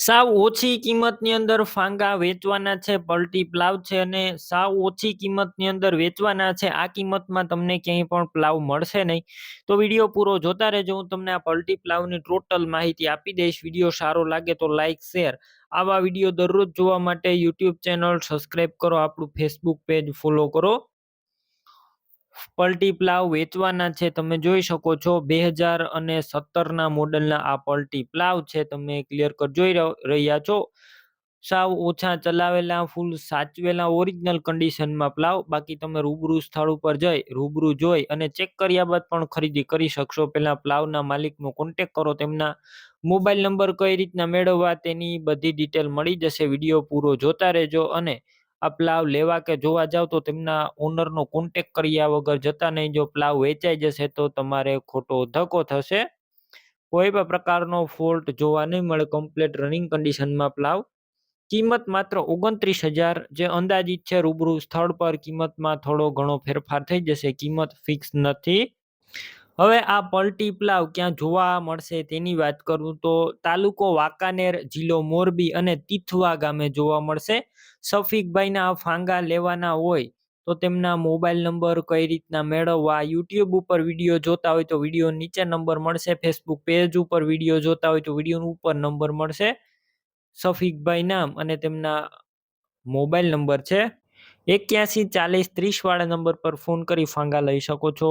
સાવ ઓછી કિંમતની અંદર ફાંગા વેચવાના છે, પલટી પ્લાવ છે અને સાવ ઓછી કિંમતની અંદર વેચવાના છે. આ કિંમતમાં તમને ક્યાંય પણ પ્લાવ મળશે નહીં. તો વીડિયો પૂરો જોતા રહેજો. હું તમને આ પલટી પ્લાવની ટોટલ માહિતી આપી દઈશ. વીડિયો સારો લાગે તો લાઇક શેર. આવા વીડિયો દરરોજ જોવા માટે યુટ્યુબ ચેનલ સબસ્ક્રાઈબ કરો. આપણું ફેસબુક પેજ ફોલો કરો. પલટી પ્લાવ વેચવાના છે. તમે જોઈ શકો છો બે હજાર અને સત્તરના મોડલના આ પલટી પ્લાવ છે. તમે ક્લિયર કટ જોઈ રહ્યા છો. સાવ ઓછા ચલાવેલા ફૂલ સાચવેલા ઓરિજિનલ કન્ડિશનમાં પ્લાવ. બાકી તમે રૂબરૂ સ્થળ ઉપર જઈ, રૂબરૂ જોઈ અને ચેક કર્યા બાદ પણ ખરીદી કરી શકશો. પહેલા પ્લાવના માલિકનો કોન્ટેક કરો, તેમના મોબાઈલ નંબર કઈ રીતના મેળવવા તેની બધી ડિટેલ મળી જશે. વીડિયો પૂરો જોતા રહેજો અને આ પ્લાવ લેવા કે જોવા જાવ તો તેમના ઓનરનો કોન્ટેક કર્યા વગર જતા નહીં. જો પ્લાવ વેચાઈ જશે તો તમારે ખોટો ધક્કો થશે. કોઈ પણ પ્રકારનો ફોલ્ટ જોવા નહીં મળે. કમ્પ્લીટ રનિંગ કન્ડિશનમાં પ્લાવ કિંમત માત્ર ઓગણત્રીસ હજાર. જે અંદાજિત છે, રૂબરૂ સ્થળ પર કિંમતમાં થોડો ઘણો ફેરફાર થઈ જશે. કિંમત ફિક્સ નથી. હવે આ પલટી પ્લાવ ક્યાં જોવા મળશે તેની વાત કરું તો તાલુકો વાંકાનેર, જિલ્લો મોરબી અને તીથવા ગામે જોવા મળશે. સફીકભાઈના ફાંગા લેવાના હોય તો તેમના મોબાઈલ નંબર કઈ રીતના મેળવવા, યુટ્યુબ ઉપર વીડિયો જોતા હોય તો વીડિયો નીચે નંબર મળશે, ફેસબુક પેજ ઉપર વીડિયો જોતા હોય તો વીડિયો ઉપર નંબર મળશે. સફીકભાઈ નામ અને તેમના મોબાઈલ નંબર છે. એક્યાસી ચાલીસ ત્રીસ વાળા નંબર પર ફોન કરી ફાંગા લઈ શકો છો.